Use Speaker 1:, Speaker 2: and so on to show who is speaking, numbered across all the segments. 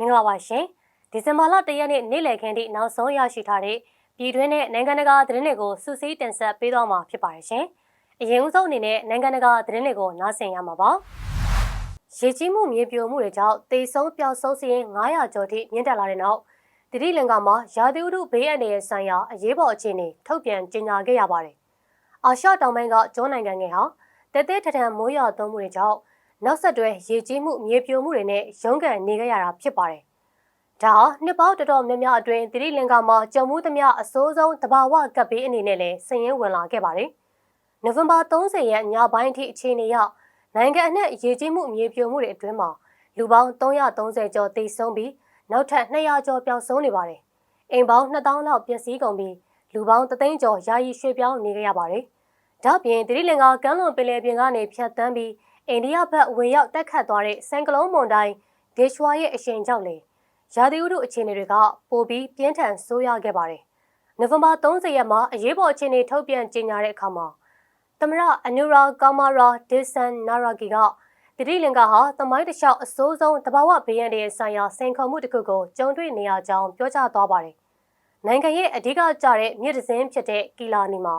Speaker 1: မင်္ဂလာပါရှင်ဒီဇင်ဘာလ၁ရက်နေ့နေ့လည်ခင်းထိနောက်ဆုံးရရှိထားတဲ့ပြည်တွင်းနဲ့နိုင်ငံတကာသတင်းတွေကိုစုစည်းတင်ဆက်ပေးသွားမှာဖြစ်ပါတယ်ရှင်အရင်ဦးဆုံးအနေနဲ့နိုင်ငံတကာသတင်းတွေကိုနားဆင်ရမှာပါရေကြီးမှုမြေပြိုမှုတွေကြောင့်တေဆုံးပျောက်ဆုံးစရင်900ကျော်ထိမြင့်တက်လာတဲ့နောက်တတိလင်္ကာမှာရာသီဥတုဘေးအန္တရာယ်ဆိုင်ရာအရေးပေါ်အခြေအနေထုတ်ပြန်ကြေညာခဲ့ရပါတယ်အာရှတောင်ပိုင်းကကျွန်းနိုင်ငံငယ်ဟာတဲတဲထထန်မိုးရွာသွန်းမှုတွေကြောင့် နောက်ဆက်တွဲရေကြီးမှုမြေပြိုမှုတွေနဲ့ရုန်းကန်နေကြရတာဖြစ်ပါတယ်။ဒါဟာနှစ်ပေါင်းတော်တော်များများအတွင်းသတိလင်္ကာမှာကြုံမှုသမျှအဆိုးဆုံးတဘာဝကပ်ဘေးအနေနဲ့လည်းစည်ရင်းဝင်လာခဲ့ပါတယ်။နိုဝင်ဘာ30ရက်ညပိုင်းအထိအခြေအနေအရနိုင်ငံအနှံ့ရေကြီးမှုမြေပြိုမှုတွေအတွင်းမှာလူပေါင်း330ကျော်သေဆုံးပြီးနောက်ထပ်200ကျော်ပျောက်ဆုံးနေပါတယ်။အိမ်ပေါင်း2000လောက်ပျက်စီးကုန်ပြီးလူပေါင်း3သိန်းကျော်ယာယီရွှေ့ပြောင်းနေကြရပါတယ်။ဒါ့ပြင်သတိလင်္ကာကမ်းလွန်ပင်လယ်ပြင်ကနေဖြတ်တန်းပြီး အိန္ဒိယဘက်ဝင်ရောက်တက်ခတ်သွားတဲ့ဆန်ကလုန်းမွန်တိုင်းဒေရှွာရဲ့အရှိန်ကြောင့်လေရာသီဥတုအခြေအနေတွေကပိုပြီးပြင်းထန်ဆိုးရွားခဲ့ပါတယ်။နိုဝင်ဘာ30ရက်မှာအရေးပေါ်အခြေအနေထုတ်ပြန်ကြေညာတဲ့အခါမှာသမရအနူရာကာမာရာဒေဆန်နာရာဂီကတတိလင်္ကာဟာတမိုင်းတစ်လျှောက်အစိုးဆုံးတဘာဝဘေးရန်တွေဆိုင်ရာစိန်ခေါ်မှုတစ်ခုကိုကြုံတွေ့နေရကြောင်းပြောကြားသွားပါတယ်။နိုင်ငံရဲ့အဓိကကျတဲ့မြစ်တစင်းဖြစ်တဲ့ကီလာနီမှာ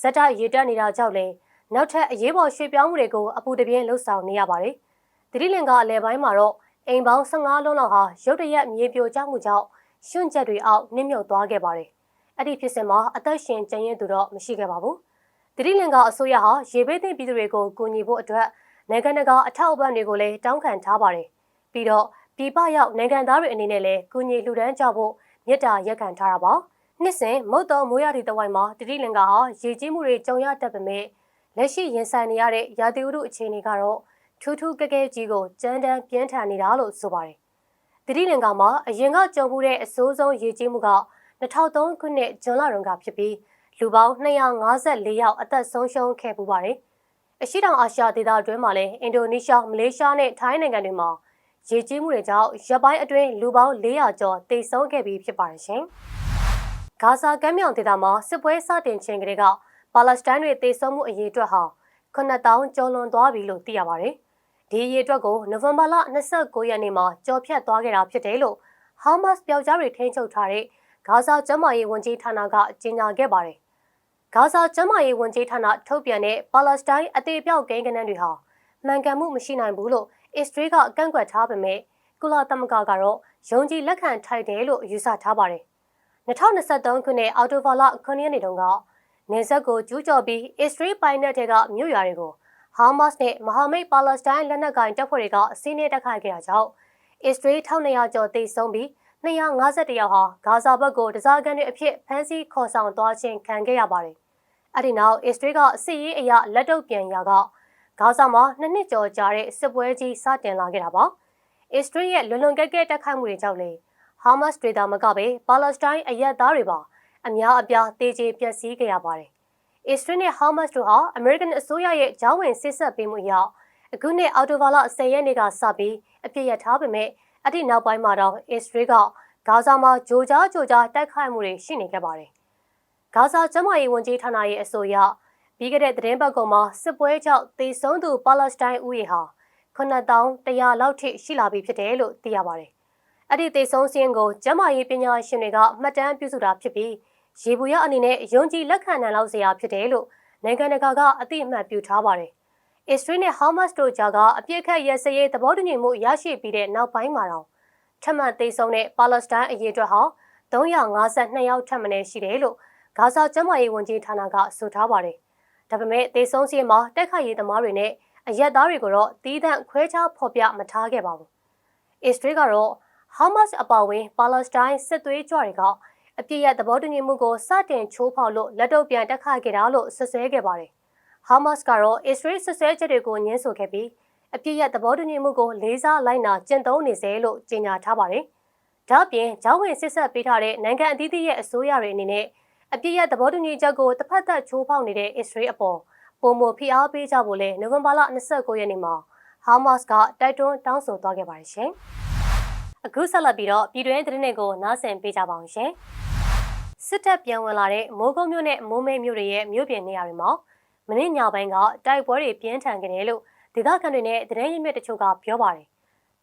Speaker 1: ဇက်တိုက်ရေတက်နေတာကြောင့်လည်း နောက်ထပ်အရေးပေါ်ရွှေ့ပြောင်းမှုတွေကိုအပူတပြင်းလှုပ်ဆောင်နေရပါတယ်။သတိလင်္ကာအလဲပိုင်းမှာတော့အိမ်ပေါင်း15လုံးလောက်ဟာရုတ်တရက်မြေပြိုကျမှုကြောင့်ရွှွန့်ချက်တွေအောက်နစ်မြုပ်သွားခဲ့ပါတယ်။အဲ့ဒီဖြစ်စဉ်မှာအသက်ရှင်ကျန်ရစ်သူတော့မရှိခဲ့ပါဘူး။သတိလင်္ကာအစိုးရဟာရေဘေးသင့်ပြည်သူတွေကိုကူညီဖို့အတွက်နိုင်ငံတကာအထောက်အပံ့တွေကိုလည်းတောင်းခံထားပါတယ်။ပြီးတော့ပြည်ပရောက်နိုင်ငံသားတွေအနေနဲ့လည်းကူညီလှူဒန်းကြဖို့မြစ်တာရက်ခံထားတာပါ။နှစ်စဉ်မုတ်တော်မိုးရသည့်တဝိုင်းမှာတတိလင်္ကာဟာရေကြီးမှုတွေကြုံရတတ်ပေမဲ့ လက်ရှိရင်ဆိုင်နေရတဲ့ရာသီဥတုအခြေအနေကတော့ထူးထူးကဲကဲကြီးကိုကြမ်းတမ်းပြင်းထန်နေတာလို့ဆိုပါတယ်။တတိလင်္ကာမှာအရင်ကကြုံမှုတဲ့အဆိုးဆုံးရေကြီးမှုက2003ခုနှစ်ဇွန်လတုန်းကဖြစ်ပြီးလူပေါင်း254ယောက်အသက်ဆုံးရှုံးခဲ့ပူပါတယ်။အရှိတောင်အာရှဒေသအတွင်းမှာလည်းအင်ဒိုနီးရှား၊မလေးရှားနဲ့ထိုင်းနိုင်ငံတွေမှာရေကြီးမှုတွေကြောင့်ရပ်ပိုင်းအတွင်းလူပေါင်း400ကျော်တိတ်ဆုံးခဲ့ပြီးဖြစ်ပါတယ်ရှင်။ဂါဇာကမ်းမြောင်ဒေသမှာစစ်ပွဲစတင်ခြင်းကလေးက ပါလက်စတိုင်းတွေတေဆုံးမှုအရေးအတွက်ဟာ9000ကျော်လွန်သွားပြီလို့သိရပါတယ်။ဒီအရေးအတွက်ကိုနိုဝင်ဘာလ29ရက်နေ့မှာကြော်ဖြတ်သွားခဲ့တာဖြစ်တယ်လို့ဟာမတ်စ်ပြောက်ကြားတွေထိန်းချုပ်ထားတဲ့ဂါဇာကျန်းမာရေးဝန်ကြီးဌာနကကြေညာခဲ့ပါတယ်။ဂါဇာကျန်းမာရေးဝန်ကြီးဌာနထုတ်ပြန်တဲ့ပါလက်စတိုင်းအသေးပြောက်ကိန်းကနန်းတွေဟာမှန်ကန်မှုမရှိနိုင်ဘူးလို့အစ္စရေးကအကန့်ကွက်ထားပေမဲ့ကုလသမဂ္ဂကတော့ယုံကြည်လက်ခံထိုက်တယ်လို့ယူဆထားပါတယ်။2023ခုနှစ်အောက်တိုဘာလ9ရက်နေ့တုန်းက နေဆက်ကိုကျူးကျော်ပြီးအစ္စရေးပိုင်နက်တွေကမြို့ရွာတွေကိုဟာမတ်စ်နဲ့မဟာမိတ်ပါလက်စတိုင်းလက်နက်ကိုင်တပ်ဖွဲ့တွေကစီးနှင်းတိုက်ခိုက်ခဲ့တာကြောင့်အစ္စရေး1200ကျော်သေဆုံးပြီး251ယောက်ဟာဂါဇာဘက်ကိုတစားကန်တွေအဖြစ်ဖမ်းဆီးခေါ်ဆောင်သွားခြင်းခံခဲ့ရပါတယ်။အဲဒီနောက်အစ္စရေးကစစ်ရေးအရလက်တုပ်ပြန်ရာကဂါဇာမှာနှစ်နှစ်ကျော်ကြာတဲ့စစ်ပွဲကြီးစတင်လာခဲ့တာပါ။အစ္စရေးရဲ့လွန်လွန်ကဲကဲတိုက်ခိုက်မှုတွေကြောင့်လေဟာမတ်စ်တွေသာမကပဲပါလက်စတိုင်းအရက်သားတွေပါ အများအပြားတေကျေပျက်စီးခဲ့ရပါတယ်။အစ္စရေးနဲ့ဟာမတ်စ်တို့ဟာအမေရိကန်အစိုးရရဲ့ဂျောင်းဝင်စစ်ဆက်ပေးမှုအရအခုနှစ်အောက်တိုဘာလ10ရက်နေ့ကစပြီးအပြစ်ရထားပေမဲ့အတိနောက်ပိုင်းမှာတော့အစ္စရေးကဂါဇာမှာဂျိုကြားဂျိုကြားတိုက်ခိုက်မှုတွေရှိနေခဲ့ပါတယ်။ဂါဇာကျန်းမာရေးဝန်ကြီးဌာနရဲ့အဆိုအရပြီးခဲ့တဲ့သတင်းပတ်ကောင်မှာစစ်ပွဲကြောင့်သေဆုံးသူပါလက်စတိုင်းဦးရေဟာ9100လောက်ထိရှိလာပြီဖြစ်တယ်လို့သိရပါတယ်။အဲ့ဒီသေဆုံးစင်းကိုကျန်းမာရေးပညာရှင်တွေကမှတ်တမ်းပြုစုတာဖြစ်ပြီး ရေဘူးရအနေနဲ့ယုံကြည်လက်ခံနိုင်လောက်စရာဖြစ်တယ်လို့နိုင်ငံတကာကအသိအမှတ်ပြုထားပါတယ်။အစ္စရေးနဲ့ဟာမတ်စ်တို့ကြားကအပြစ်ခတ်ရစရေးသဘောတူညီမှုရရှိပြီးတဲ့နောက်ပိုင်းမှာတော့ထပ်မံသိမ်းဆုံးတဲ့ပါလက်စတိုင်းအရေးအတွက်ဟာ352ယောက်ထပ်မံရှိတယ်လို့ဂါဇာကျန်းမာရေးဝန်ကြီးဌာနကဆိုထားပါတယ်။ဒါပေမဲ့သေဆုံးစီမှာတက်ခတ်ရေးသမားတွေနဲ့အရက်သားတွေကိုတော့တီးသန့်ခွဲခြားဖော်ပြမထားခဲ့ပါဘူး။အစ္စရေးကတော့ဟာမတ်စ်အပါအဝင်ပါလက်စတိုင်းစစ်သွေးကြွတွေက အပြစ်ရသဘောတူညီမှုကိုစတင်ချိုးဖောက်လို့လက်တော့ပြန်တက်ခတ်ခဲ့တာလို့ဆွဆွဲခဲ့ပါတယ်။ဟာမတ်စ်ကတော့အစ္စရေးဆွဆွဲချက်တွေကိုညှင်းဆိုခဲ့ပြီးအပြစ်ရသဘောတူညီမှုကိုလေးစားလိုက်နာကျင့်သုံးနေစေလို့ကြေညာထားပါတယ်။ဒါ့အပြင်ဂျောင်းဝင်စစ်ဆက်ပေးထားတဲ့နိုင်ငံအသီးသီးရဲ့အစိုးရတွေအနေနဲ့အပြစ်ရသဘောတူညီချက်ကိုတစ်ဖက်သက်ချိုးဖောက်နေတဲ့အစ္စရေးအပေါ်ပုံမဖိအားပေးကြဖို့လဲနိုဝင်ဘာလ29ရက်နေ့မှာဟာမတ်စ်ကတိုက်တွန်းတောင်းဆိုသွားခဲ့ပါတယ်ရှင်။ အခုဆက်လက်ပြီးတော့ပြည်တွင်းသတင်းတွေကိုနားဆင်ပေးကြပါအောင်ရှင်။စစ်တပ်ပြန်ဝင်လာတဲ့မိုးကုတ်မြို့နဲ့မိုးမဲမြို့တွေရဲ့မြို့ပြင်နေရာတွေမှာမနေ့ညပိုင်းကတိုက်ပွဲတွေပြင်းထန်ခဲ့တယ်လို့ဒေသခံတွေနဲ့သတင်းရင်းမြစ်တချို့ကပြောပါတယ်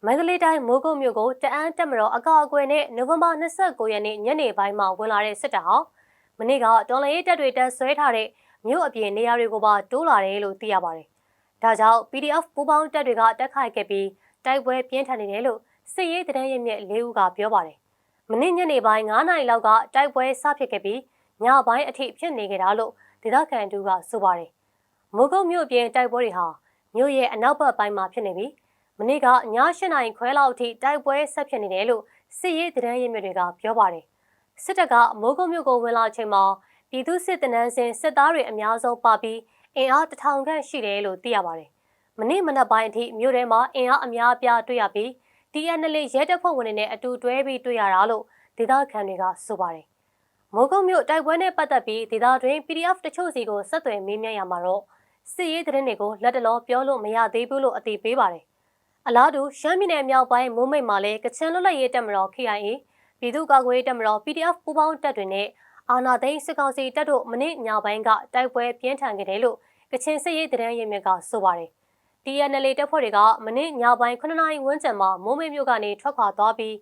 Speaker 1: မန္တလေးတိုင်းမိုးကုတ်မြို့ကိုတအန်းတက်မတော်အကာအကွယ်နဲ့နိုဝင်ဘာ29ရက်နေ့ညနေပိုင်းမှာဝင်လာတဲ့စစ်တပ်ဟာမနေ့ကတော်လရေးတပ်တွေတပ်ဆွဲထားတဲ့မြို့အပြင်နေရာတွေကိုပါတိုးလာတယ်လို့သိရပါတယ်။ဒါကြောင့် PDF ပူးပေါင်းတပ်တွေကတက်ခိုက်ခဲ့ပြီးတိုက်ပွဲပြင်းထန်နေတယ်လို့ စစ်ရေးတရင်ရမြက်၄ဦးကပြောပါတယ်။မနေ့ညနေပိုင်း9နာရီလောက်ကတိုက်ပွဲစဖြစ်ခဲ့ပြီးညပိုင်းအထိဖြစ်နေကြတာလို့ဒေသခံတူကဆိုပါတယ်။မိုးကုတ်မြို့အပြင်တိုက်ပွဲတွေဟာမြို့ရဲ့အနောက်ဘက်ပိုင်းမှာဖြစ်နေပြီးမနေ့ကည၈နာရီခွဲလောက်အထိတိုက်ပွဲဆက်ဖြစ်နေတယ်လို့စစ်ရေးတရန်ရင်းမြစ်တွေကပြောပါတယ်။စစ်တပ်ကမိုးကုတ်မြို့ကိုဝင်လာချိန်မှာပြည်သူစစ်တနန်းစင်စစ်သားတွေအများဆုံးပါပြီးအင်အားတထောင်ခန့်ရှိတယ်လို့သိရပါတယ်။မနေ့မနက်ပိုင်းအထိမြို့ထဲမှာအင်အားအများအပြားတွေ့ရပြီး TNL ရဲတပ်ဖွဲ့ဝင်တွေနဲ့အတူတွဲပြီးတွေ့ရတာလို့ဒေသခံတွေကဆိုပါတယ်။မိုးကုတ်မြို့တိုက်ပွဲနဲ့ပတ်သက်ပြီးဒေသတွင်း PDF တချို့စီကိုဆက်သွယ်မေးမြန်းရမှာတော့စစ်ရေးသတင်းတွေကိုလက်တလောပြောလို့မရသေးဘူးလို့အသိပေးပါတယ်။အလားတူရှမ်းပြည်နယ်မြောက်ပိုင်းမိုးမိတ်မှာလည်းကချင်လွတ်လပ်ရေးတပ်မတော် KIA ပြည်သူ့ကာကွယ်ရေးတပ်မတော် PDF ပူးပေါင်းတပ်တွေနဲ့အာနာသိန်းစစ်ကောင်စီတပ်တို့မနေ့ညပိုင်းကတိုက်ပွဲပြင်းထန်ခဲ့တယ်လို့ကချင်စစ်ရေးသတင်းရင်းမြစ်ကဆိုပါတယ်။ TNL တပ်ဖွဲ့တွေကမနေ့ညပိုင်း9နာရီဝန်းကျင်မှာမိုးမိတ်မြို့ကနေထွက်ခွာသွားပြီး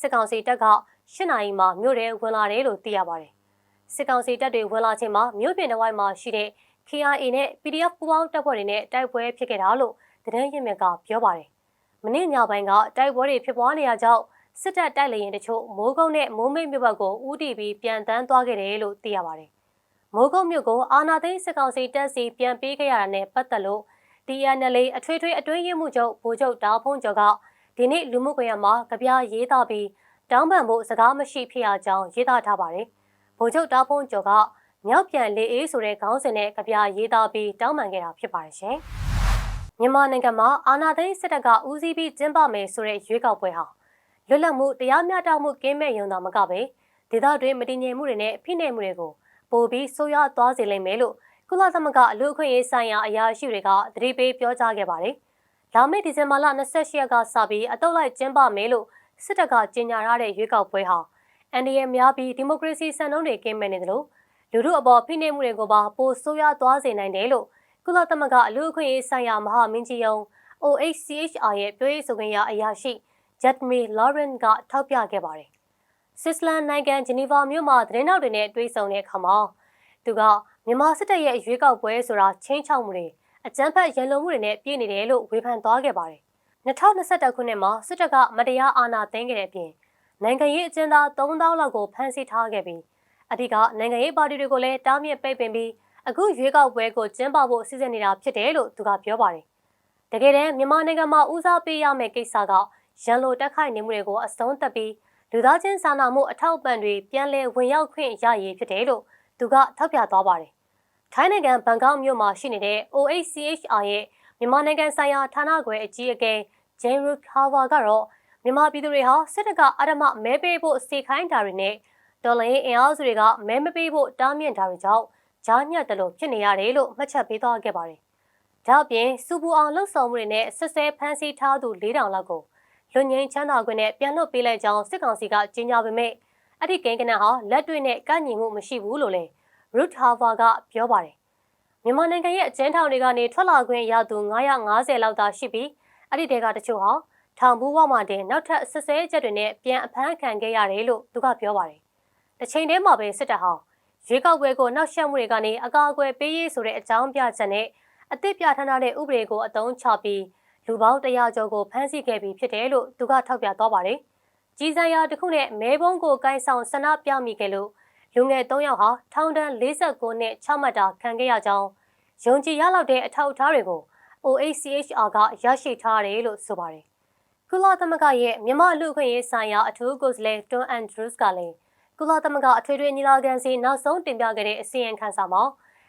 Speaker 1: စစ်ကောင်စီတပ်က10နာရီမှာမြို့ထဲဝင်လာတယ်လို့သိရပါတယ်။စစ်ကောင်စီတပ်တွေဝင်လာချိန်မှာမြို့ပြင်တစ်ဝိုက်မှာရှိတဲ့ KIA နဲ့ PDF ပူးပေါင်းတပ်ဖွဲ့တွေနဲ့တိုက်ပွဲဖြစ်ခဲ့တာလို့သတင်းရင်းမြစ်ကပြောပါတယ်။မနေ့ညပိုင်းကတိုက်ပွဲတွေဖြစ်ပွားနေရကြောင်းစစ်တပ်တိုက်လေရင်တချို့မိုးကုတ်နဲ့မိုးမိတ်မြို့ဘက်ကိုဦးတည်ပြီးပြန်တန်းသွားခဲ့တယ်လို့သိရပါတယ်။မိုးကုတ်မြို့ကိုအာနာသိန်းစစ်ကောင်စီတပ်စီပြန်ပေးခဲ့ရတာနဲ့ပတ်သက်လို့ TNL အထွေထွေအတွင်းရေးမှူးချုပ်ဗိုလ်ချုပ်တာဖုံးကျော်ကဒီနေ့လူမှုကွန်ရက်မှာကြပြရေးသားပြီးတောင်းပန်ဖို့စကားမရှိဖြစ်ရကြောင်းရေးသားထားပါတယ်။ဗိုလ်ချုပ်တာဖုံးကျော်ကမြောက်ပြန်လေအေးဆိုတဲ့ခေါင်းစဉ်နဲ့ကြပြရေးသားပြီးတောင်းပန်ခဲ့တာဖြစ်ပါတယ်ရှင်။မြန်မာနိုင်ငံမှာအာဏာသိမ်းစစ်တပ်ကဦးစီးပြီးကျင်းပမယ်ဆိုတဲ့ရွေးကောက်ပွဲဟာလွတ်လပ်မှုတရားမျှတမှုကင်းမဲ့ရုံသာမကပဲဒေသတွင်းမတည်ငြိမ်မှုတွေနဲ့ဖိနှိပ်မှုတွေကိုပိုပြီးဆိုးရွားသွားစေလိမ့်မယ်လို့ ကုလသမဂ္ဂလူ့အခွင့်အရေးဆိုင်ရာအရာရှိတွေကသတိပေးပြောကြားခဲ့ပါတယ်။လာမယ့်ဒီဇင်ဘာလ28ရက်ကစပြီးအတုပ်လိုက်ကျင်းပမယ်လို့စစ်တပ်ကကြေညာထားတဲ့ရွေးကောက်ပွဲဟာအန်ဒီရဲ့များပြီးဒီမိုကရေစီစံနှုန်းတွေကင်းမဲ့နေတယ်လို့လူထုအပေါ်ဖိနှိပ်မှုတွေကိုပါပိုဆိုးရွားသွားစေနိုင်တယ်လို့ကုလသမဂ္ဂလူ့အခွင့်အရေးဆိုင်ရာမဟာမင်းကြီးယုံ OHCHR ရဲ့ပြောရေးဆိုခွင့်ရအရာရှိ Jetmi Lauren ကထောက်ပြခဲ့ပါတယ်။ဆွစ်ဇလန်နိုင်ငံဂျနီဗာမြို့မှာသတင်းထောက်တွေနဲ့တွေ့ဆုံတဲ့အခါမှာ သူကမြန်မာစစ်တပ်ရဲ့ရွေးကောက်ပွဲဆိုတာချင်းချောက်မှုတွေအကြမ်းဖက်ရန်လိုမှုတွေနဲ့ပြည့်နေတယ်လို့ဝေဖန်သွားခဲ့ပါတယ်။2021ခုနှစ်မှာစစ်တပ်ကမတရားအာဏာသိမ်းခဲ့တဲ့အပြင်နိုင်ငံရေးအကျဉ်းသား3000လောက်ကိုဖမ်းဆီးထားခဲ့ပြီးအဓိကနိုင်ငံရေးပါတီတွေကိုလည်းတားမြစ်ပိတ်ပင်ပြီးအခုရွေးကောက်ပွဲကိုကျင်းပဖို့စီစဉ်နေတာဖြစ်တယ်လို့သူကပြောပါတယ်။တကယ်တမ်းမြန်မာနိုင်ငံမှာဦးစားပေးရမယ့်ကိစ္စကရန်လိုတက်ခိုက်နေမှုတွေကိုအဆုံးသတ်ပြီးလူသားချင်းစာနာမှုအထောက်အပံ့တွေပြန်လည်ဝင်ရောက်ခွင့်ရရေးဖြစ်တယ်လို့ သူကထောက်ပြသွားပါတယ်။ထိုင်းနိုင်ငံဘန်ကောက်မြို့မှာရှိနေတဲ့ OHCHR ရဲ့မြန်မာနိုင်ငံဆိုင်ရာဌာနခွဲအကြီးအကဲ Jane Root Hawa ကတော့မြန်မာပြည်သူတွေဟာစစ်တပ်ကအဓမ္မမဲပေးဖို့စေခိုင်းတာတွေနဲ့ဒေါ်လာရေးအင်အားစုတွေကမဲမပေးဖို့တားမြစ်တာတွေကြောင့်ကြားညက်တယ်လို့ဖြစ်နေရတယ်လို့မှတ်ချက်ပေးသွားခဲ့ပါတယ်။ဒါ့အပြင်စူပူအောင်လှုပ်ဆောင်မှုတွေနဲ့ဆက်ဆဲဖမ်းဆီးထားသူ၄000လောက်ကိုလွန်ငင်းချမ်းသာခွင့်နဲ့ပြန်လွှတ်ပေးလိုက်ကြောင်းစစ်ကောင်စီကကြေညာပေမဲ့ အဲ့ဒီကိန်းကနဟာလက်တွေ့နဲ့ကန့်ညီမှုမရှိဘူးလို့လည်း Root Harbour ကပြောပါတယ်။မြန်မာနိုင်ငံရဲ့အကျဉ်းထောင်တွေကနေထွက်လာခွင့်ရသူ950လောက်သာရှိပြီးအဲ့ဒီတဲကတချို့ဟာထောင်ဘူးဝမှတင်နောက်ထပ်ဆက်ဆဲချက်တွေနဲ့ပြန်အဖမ်းခံခဲ့ရတယ်လို့သူကပြောပါတယ်။တစ်ချိန်တည်းမှာပဲစစ်တပ်ဟာရွေးကောက်ပွဲကိုနောက်ဆက်မှုတွေကနေအကာအကွယ်ပေးရေးဆိုတဲ့အကြောင်းပြချက်နဲ့အသစ်ပြထမ်းထားတဲ့ဥပဒေကိုအသုံးချပြီးလူပေါင်း100ကျော်ကိုဖမ်းဆီးခဲ့ပြီးဖြစ်တယ်လို့သူကထောက်ပြသွားပါတယ်။ ကြီးစံရတစ်ခုနဲ့မဲဘုံကိုကိုင်းဆောင်ဆန္ဒပြမိခဲ့လို့လူငယ်3ယောက်ဟာထောင်ဒဏ်49နှစ်ချမှတ်တာခံခဲ့ရကြောင်းယုံကြည်ရလောက်တဲ့အထောက်အထားတွေကို OHCHR ကရရှိထားတယ်လို့ဆိုပါတယ်။ကုလသမဂ္ဂရဲ့မြန်မာလူ့အခွင့်အရေးဆိုင်ရာအထူးကိုယ်စားလှယ်တွန်အန်ဒရူးစ်ကလည်းကုလသမဂ္ဂအထွေထွေညီလာခံစီနောက်ဆုံးတင်ပြခဲ့တဲ့အစီရင်ခံစာမှာ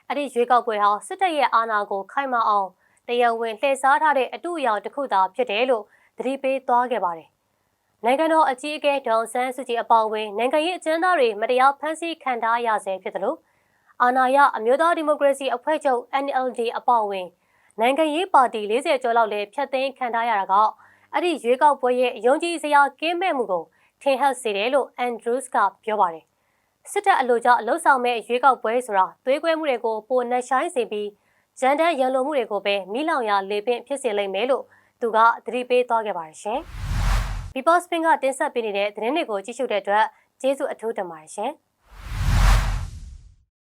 Speaker 1: အဲ့ဒီရွေးကောက်ပွဲဟာစစ်တပ်ရဲ့အာဏာကိုခိုင်မာအောင်တရားဝင်လှည့်စားထားတဲ့အတူအယောင်တစ်ခုသာဖြစ်တယ်လို့သတိပေးသွားခဲ့ပါတယ်။ နိုင်ငံတော်အကြီးအကဲဒေါန်ဆန်းစုကြည်အပေါင်းဝင်နိုင်ငံရေးအကျဉ်းသားတွေမတရားဖမ်းဆီးခံထားရဆဲဖြစ်တယ်လို့အာဏာရအမျိုးသားဒီမိုကရေစီအဖွဲ့ချုပ် NLD အပေါင်းဝင်နိုင်ငံရေးပါတီ40ကျော်လောက်လည်းဖျက်သိမ်းခံထားရတာကအဲ့ဒီရွေးကောက်ပွဲရဲ့ယုံကြည်စရာကင်းမဲ့မှုကိုထင်ဟပ်စေတယ်လို့အန်ဒရူးစ်ကပြောပါတယ်။စစ်တပ်အလို့ကြောင့်လှုပ်ဆောင်မဲ့ရွေးကောက်ပွဲဆိုတာသွေးကွဲမှုတွေကိုပိုနှက်ဆိုင်စေပြီးဂျန်တန်ရန်လိုမှုတွေကိုပဲမိလောင်ရာလေပင့်ဖြစ်စေလိမ့်မယ်လို့သူသူကသတိပေးသွားခဲ့ပါတယ်ရှင်။ People Spin ကတင်ဆက်ပေးနေတဲ့သတင်းတွေကိုကြည့်ရှုတဲ့အတွက်ကျေးဇူးအထူးတင်ပါတယ်ရှင်။